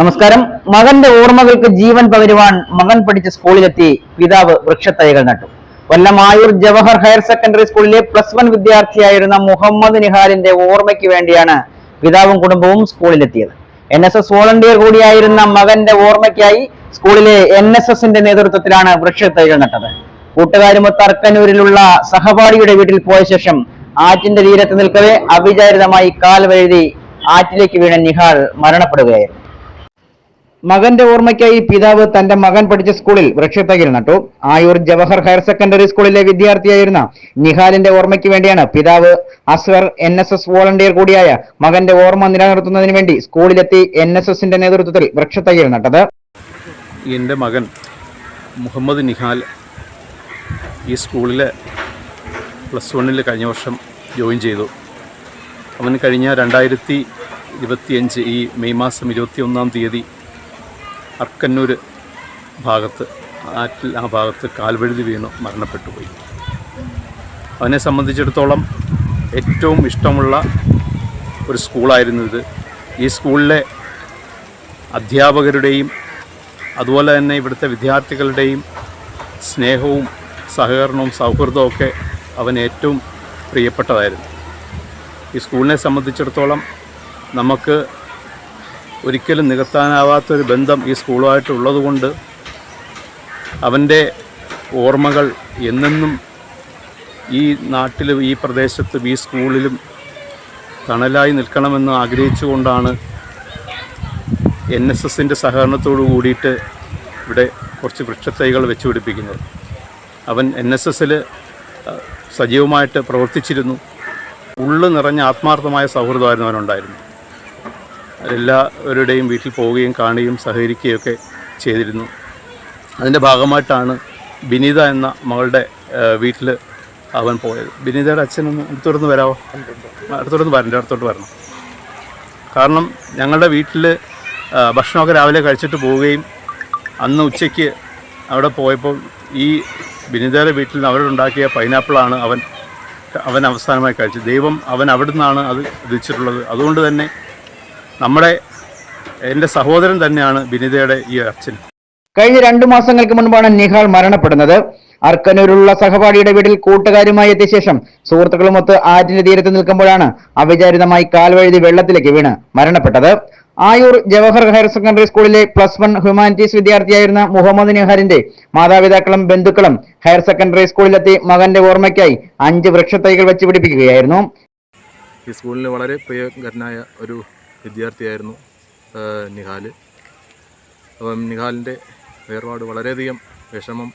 നമസ്കാരം. മകന്റെ ഓർമ്മകൾക്ക് ജീവൻ പകരുവാൻ മകൻ പഠിച്ച സ്കൂളിലെത്തി പിതാവ് വൃക്ഷത്തൈകൾ നട്ടു. കൊല്ലം ആയൂർ ജവഹർ ഹയർ സെക്കൻഡറി സ്കൂളിലെ പ്ലസ് വൺ വിദ്യാർത്ഥിയായിരുന്ന മുഹമ്മദ് നിഹാലിന്റെ ഓർമ്മയ്ക്ക് വേണ്ടിയാണ് പിതാവും കുടുംബവും സ്കൂളിലെത്തിയത്. എൻ എസ് എസ് വോളണ്ടിയർ കൂടിയായിരുന്ന മകന്റെ ഓർമ്മയ്ക്കായി സ്കൂളിലെ എൻ എസ് എസിന്റെ നേതൃത്വത്തിലാണ് വൃക്ഷത്തൈകൾ നട്ടത്. കൂട്ടുകാരുമൊത്ത് അർക്കനൂരിലുള്ള സഹപാഠിയുടെ വീട്ടിൽ പോയ ശേഷം ആറ്റിന്റെ തീരത്ത് നിൽക്കവേ അവിചാരിതമായി കാൽ വഴുതി ആറ്റിലേക്ക് വീണ നിഹാൽ മരണപ്പെടുകയായിരുന്നു. മകന്റെ ഓർമ്മയ്ക്കായി പിതാവ് തന്റെ മകൻ പഠിച്ച സ്കൂളിൽ വൃക്ഷത്തൈകൾ നട്ടു. ആയൂർ ജവഹർ ഹയർ സെക്കൻഡറി സ്കൂളിലെ വിദ്യാർത്ഥിയായിരുന്ന നിഹാലിന്റെ ഓർമ്മയ്ക്ക് വേണ്ടിയാണ് പിതാവ് Aswar N S S volunteer കൂടിയായ മകന്റെ ഓർമ്മ നിലനിർത്തുന്നതിന് വേണ്ടി സ്കൂളിലെത്തി എൻ എസ് എസിന്റെ നേതൃത്വത്തിൽ വൃക്ഷത്തൈകൾ നട്ടത്. എന്റെ മകൻ മുഹമ്മദ് നിഹാൽ ഈ സ്കൂളിലെ പ്ലസ് വണ്ണിൽ കഴിഞ്ഞ വർഷം ജോയിൻ ചെയ്തു. അവൻ കഴിഞ്ഞ രണ്ടായിരത്തി ഇരുപത്തിയഞ്ച് ഈ മെയ് മാസം ഇരുപത്തി ഒന്നാം തീയതി അർക്കന്നൂർ ഭാഗത്ത് ആറ്റിൽ ആ ഭാഗത്ത് കാൽവഴുതി വീണു മരണപ്പെട്ടു പോയി. അവനെ സംബന്ധിച്ചിടത്തോളം ഏറ്റവും ഇഷ്ടമുള്ള ഒരു സ്കൂളായിരുന്നു ഇത്. ഈ സ്കൂളിലെ അധ്യാപകരുടെയും അതുപോലെ തന്നെ ഇവിടുത്തെ വിദ്യാർത്ഥികളുടെയും സ്നേഹവും സഹകരണവും സൗഹൃദവും ഒക്കെ അവൻ ഏറ്റവും പ്രിയപ്പെട്ടതായിരുന്നു. ഈ സ്കൂളിനെ സംബന്ധിച്ചിടത്തോളം നമുക്ക് ഒരിക്കലും നികത്താനാവാത്തൊരു ബന്ധം ഈ സ്കൂളുമായിട്ടുള്ളതുകൊണ്ട് അവന്റെ ഓർമ്മകൾ എന്നെന്നും ഈ നാട്ടിലും ഈ പ്രദേശത്തും ഈ സ്കൂളിലും തണലായി നിൽക്കണമെന്ന് ആഗ്രഹിച്ചുകൊണ്ടാണ് എൻ എസ് എസിന്റെ സഹകരണത്തോടു കൂടിയിട്ട് ഇവിടെ കുറച്ച് വൃക്ഷത്തൈകൾ വെച്ച് പിടിപ്പിക്കുന്നത്. അവൻ എൻ എസ് എസിൽ സജീവമായിട്ട് പ്രവർത്തിച്ചിരുന്നു. ഉള്ളു നിറഞ്ഞ ആത്മാർത്ഥമായ സൗഹൃദമായിരുന്നു അവനുണ്ടായിരുന്നു എല്ലാവരുടെയും വീട്ടിൽ പോവുകയും കാണുകയും സഹകരിക്കുകയൊക്കെ ചെയ്തിരുന്നു. അതിന്റെ ഭാഗമായിട്ടാണ് ബിനീത എന്ന മകളുടെ വീട്ടിൽ അവൻ പോയത്. ബിനീതയുടെ അച്ഛനൊന്ന് അടുത്തോടൊന്ന് വരാമോ അടുത്തോടൊന്ന് വരണ്ട അടുത്തോട്ട് വരണം. കാരണം ഞങ്ങളുടെ വീട്ടിൽ ഭക്ഷണമൊക്കെ രാവിലെ കഴിച്ചിട്ട് പോവുകയും അന്ന് ഉച്ചയ്ക്ക് അവിടെ പോയപ്പോൾ ഈ ബിനിതയുടെ വീട്ടിൽ നിന്ന് അവരുണ്ടാക്കിയ പൈനാപ്പിളാണ് അവൻ അവൻ അവസാനമായി കഴിച്ചത്. ദൈവം അവൻ അവിടെ നിന്നാണ് അത് വിധിച്ചിട്ടുള്ളത്. അതുകൊണ്ട് തന്നെ നമ്മുടെ എന്റെ സഹോദരൻ തന്നെയാണ് ബിനിതയുടെ ഈ അച്ഛൻ. കഴിഞ്ഞ രണ്ടു മാസങ്ങൾക്ക് മുൻപാണ് നിഹാൽ മരണപ്പെടുന്നത്. അർക്കനൂരിലുള്ള സഹപാഠിയുടെ വീട്ടിൽ കൂട്ടുകാരുമായി എത്തിയ ശേഷം സുഹൃത്തുക്കളുമൊത്ത് ആറ്റിന്റെ തീരത്ത് നിൽക്കുമ്പോഴാണ് അവിചാരിതമായി കാൽവഴുതി വെള്ളത്തിലേക്ക് വീണ് മരണപ്പെട്ടത്. ആയൂർ ജവഹർ ഹയർ സെക്കൻഡറി സ്കൂളിലെ പ്ലസ് വൺ ഹ്യൂമാനിറ്റീസ് വിദ്യാർത്ഥിയായിരുന്ന മുഹമ്മദ് നിഹാലിന്റെ മാതാപിതാക്കളും ബന്ധുക്കളും ഹയർ സെക്കൻഡറി സ്കൂളിലെത്തി മകന്റെ ഓർമ്മയ്ക്കായി അഞ്ച് വൃക്ഷത്തൈകൾ വെച്ച് പിടിപ്പിക്കുകയായിരുന്നു. ഈ സ്കൂളിൽ വളരെ പ്രിയകരനായ ഒരു വിദ്യാർത്ഥിയായിരുന്നു നിഹാൽ അപ്പം നിഹാലിന്റെ വേർപാട് വളരെയധികം വിഷമം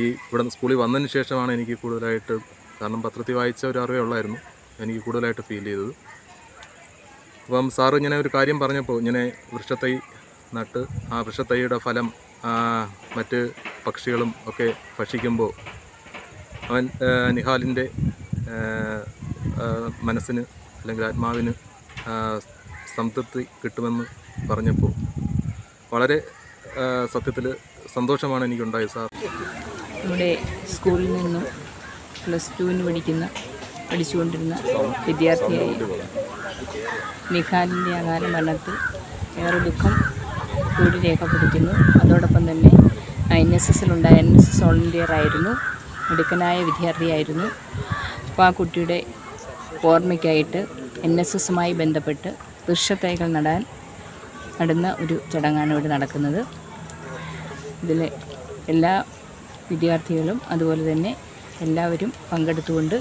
ഈ ഇവിടെ സ്കൂളിൽ വന്നതിന് ശേഷമാണ് എനിക്ക് കൂടുതലായിട്ട് കാരണം പത്രത്തിൽ വായിച്ച ഒരു അറിവേ ഉള്ളായിരുന്നു എനിക്ക് കൂടുതലായിട്ട് ഫീൽ ചെയ്തത്. അപ്പം സാറ് ഇങ്ങനെ ഒരു കാര്യം പറഞ്ഞപ്പോൾ ഇങ്ങനെ വൃക്ഷത്തൈ നട്ട് ആ വൃക്ഷത്തൈയുടെ ഫലം മറ്റ് പക്ഷികളും ഒക്കെ ഭക്ഷിക്കുമ്പോൾ അവൻ നിഹാലിന്റെ മനസ്സിന് അല്ലെങ്കിൽ ആത്മാവിന് സംതൃപ്തി കിട്ടുമെന്ന് പറഞ്ഞപ്പോൾ വളരെ സത്യത്തിൽ സന്തോഷമാണ് എനിക്കുണ്ടായത് സാർ. നമ്മുടെ സ്കൂളിൽ നിന്നും പ്ലസ് ടുവിന് പഠിക്കുന്ന പഠിച്ചുകൊണ്ടിരുന്ന വിദ്യാർത്ഥിയായി നിഖാലിന്റെ അകാല മരണത്തിൽ ഏറെ ദുഃഖം കൂടി രേഖപ്പെടുത്തുന്നു. അതോടൊപ്പം തന്നെ എൻ എസ് എസിലുണ്ടായ എൻ എസ് എസ് വോളണ്ടിയർ ആയിരുന്നു മിടുക്കനായ വിദ്യാർത്ഥിയായിരുന്നു. അപ്പോൾ ആ കുട്ടിയുടെ ഓർമ്മയ്ക്കായിട്ട് എൻ എസ് എസുമായി ബന്ധപ്പെട്ട് വൃക്ഷത്തൈകൾ നടാൻ നടുന്ന ഒരു ചടങ്ങാണ് ഇവിടെ നടക്കുന്നത്. ഇതിൽ എല്ലാ വിദ്യാർത്ഥികളും അതുപോലെ തന്നെ എല്ലാവരും പങ്കെടുത്തുകൊണ്ട്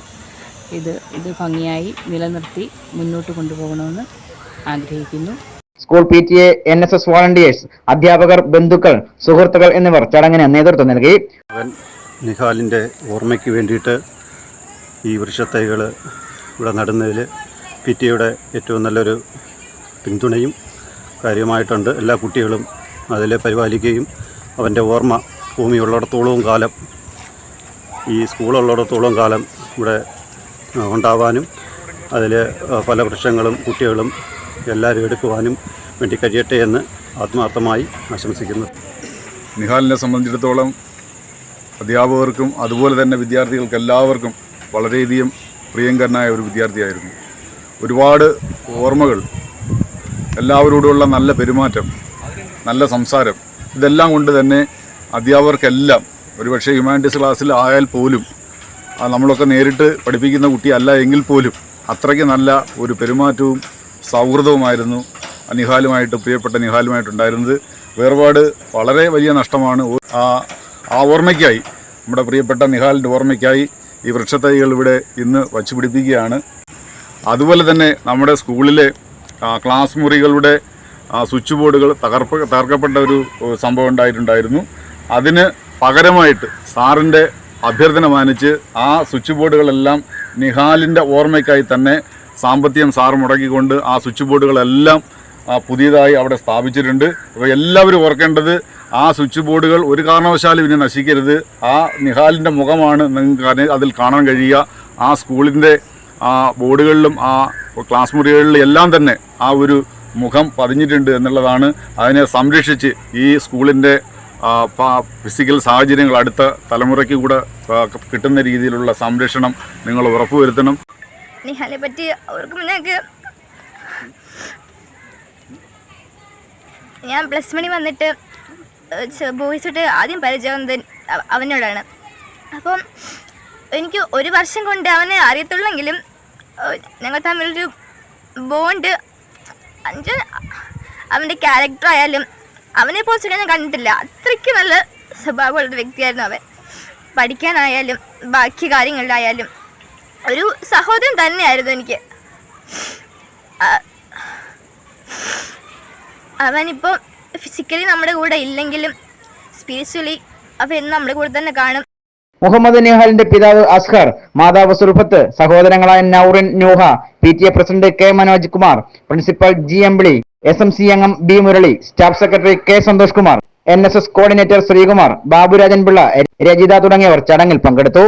ഇത് ഇത് ഭംഗിയായി നിലനിർത്തി മുന്നോട്ട് കൊണ്ടുപോകണമെന്ന് ആഗ്രഹിക്കുന്നു. School P T A N S S volunteers അധ്യാപകർ ബന്ധുക്കൾ സുഹൃത്തുക്കൾ എന്നിവർ ചടങ്ങിന് നേതൃത്വം നൽകി. അവൻ നിഹാലിന്റെ ഓർമ്മയ്ക്ക് വേണ്ടിയിട്ട് ഈ വൃക്ഷത്തൈകൾ ഇവിടെ നടുന്നതിൽ പി ടിയുടെ ഏറ്റവും നല്ലൊരു പിന്തുണയും കാര്യമായിട്ടുണ്ട്. എല്ലാ കുട്ടികളും അതിൽ പരിപാലിക്കുകയും അവന്റെ ഓർമ്മ ഭൂമിയുള്ളിടത്തോളവും കാലം ഈ സ്കൂളുള്ളിടത്തോളം കാലം ഇവിടെ ഉണ്ടാവാനും അതിൽ പല വൃക്ഷങ്ങളും കുട്ടികളും എല്ലാവരും എടുക്കുവാനും വേണ്ടി കഴിയട്ടെ എന്ന് ആത്മാർത്ഥമായി ആശംസിക്കുന്നു. നിഹാലിനെ സംബന്ധിച്ചിടത്തോളം അധ്യാപകർക്കും അതുപോലെ തന്നെ വിദ്യാർത്ഥികൾക്ക് എല്ലാവർക്കും വളരെയധികം പ്രിയങ്കരനായ ഒരു വിദ്യാർത്ഥിയായിരുന്നു. ഒരുപാട് ഓർമ്മകൾ എല്ലാവരോടുമുള്ള നല്ല പെരുമാറ്റം നല്ല സംസാരം ഇതെല്ലാം കൊണ്ട് തന്നെ അധ്യാപകർക്കെല്ലാം ഒരുപക്ഷെ ഹ്യൂമാനിറ്റീസ് ക്ലാസ്സിൽ ആയാൽ പോലും നമ്മളൊക്കെ നേരിട്ട് പഠിപ്പിക്കുന്ന കുട്ടിയല്ല എങ്കിൽ പോലും അത്രയ്ക്ക് നല്ല ഒരു പെരുമാറ്റവും സൗഹൃദവുമായിരുന്നു. നിഹാലുമായിട്ട് പ്രിയപ്പെട്ട നിഹാലുമായിട്ടുണ്ടായിരുന്നത്. വേർപാട് വളരെ വലിയ നഷ്ടമാണ്. ആ ആ ഓർമ്മയ്ക്കായി നമ്മുടെ പ്രിയപ്പെട്ട നിഹാലിന്റെ ഓർമ്മയ്ക്കായി ഈ വൃക്ഷത്തൈകൾ ഇവിടെ ഇന്ന് വച്ചു പിടിപ്പിക്കുകയാണ്. അതുപോലെ തന്നെ നമ്മുടെ സ്കൂളിലെ ക്ലാസ് മുറികളുടെ സ്വിച്ച് ബോർഡുകൾ തകർപ്പ തകർക്കപ്പെട്ട ഒരു സംഭവം ഉണ്ടായിട്ടുണ്ടായിരുന്നു. അതിന് പകരമായിട്ട് സാറിന്റെ അഭ്യർത്ഥന മാനിച്ച് ആ സ്വിച്ച് ബോർഡുകളെല്ലാം നിഹാലിന്റെ ഓർമ്മയ്ക്കായി തന്നെ സാമ്പത്തികം സാർ മുടക്കിക്കൊണ്ട് ആ സ്വിച്ച് ബോർഡുകളെല്ലാം പുതിയതായി അവിടെ സ്ഥാപിച്ചിട്ടുണ്ട്. അപ്പോൾ എല്ലാവരും ഓർക്കേണ്ടത് ആ സ്വിച്ച് ബോർഡുകൾ ഒരു കാരണവശാലും ഇനി നശിക്കരുത്. ആ നിഹാലിന്റെ മുഖമാണ് നിങ്ങൾക്ക് അതിൽ കാണാൻ കഴിയുക. ആ സ്കൂളിന്റെ ആ ബോർഡുകളിലും ആ ക്ലാസ് മുറികളിലും എല്ലാം തന്നെ ആ ഒരു മുഖം പതിഞ്ഞിട്ടുണ്ട് എന്നുള്ളതാണ് അതിനെ സംരക്ഷിച്ച് ഈ സ്കൂളിന്റെ ഫിസിക്കൽ സാഹചര്യങ്ങൾ അടുത്ത തലമുറയ്ക്ക് കൂടെ കിട്ടുന്ന രീതിയിലുള്ള സംരക്ഷണം നിങ്ങൾ ഉറപ്പുവരുത്തണം. നിഹാലെ പറ്റി അവർക്ക് ഞങ്ങൾക്ക് ഞാൻ പ്ലസ് മണി വന്നിട്ട് ബോയ്സ് തൊട്ട് ആദ്യം പരിചയം അവ- അവനോടാണ്. അപ്പം എനിക്ക് ഒരു വർഷം കൊണ്ട് അവനെ അറിയത്തുള്ളെങ്കിലും ഞങ്ങൾ തമ്മിലൊരു ബോണ്ട് അഞ്ച് അവന്റെ ക്യാരക്ടർ ആയാലും അവനെ പോലെ ഞാൻ കണ്ടിട്ടില്ല. അത്രയ്ക്ക് നല്ല സ്വഭാവമുള്ള വ്യക്തിയായിരുന്നു അവൻ. പഠിക്കാനായാലും ബാക്കി കാര്യങ്ങളിലായാലും ഒരു സഹോദരൻ തന്നെയായിരുന്നു എനിക്ക്. അവനിപ്പോൾ ഫിസിക്കലി നമ്മുടെ കൂടെ ഇല്ലെങ്കിലും സ്പിരിച്വലി അവൻ നമ്മുടെ കൂടെ തന്നെ കാണും. മുഹമ്മദ് നിഹാലിന്റെ പിതാവ് അസ്ഹർ മാതാവ് Sulfath സഹോദരങ്ങളായ Naurin Nooha P T A president K Manoj Kumar principal G Embily S M C അംഗം B Murali staff secretary K Santhosh Kumar N S S coordinator Sreekumar Baburajan Pillai Rajitha തുടങ്ങിയവർ ചടങ്ങിൽ പങ്കെടുത്തു.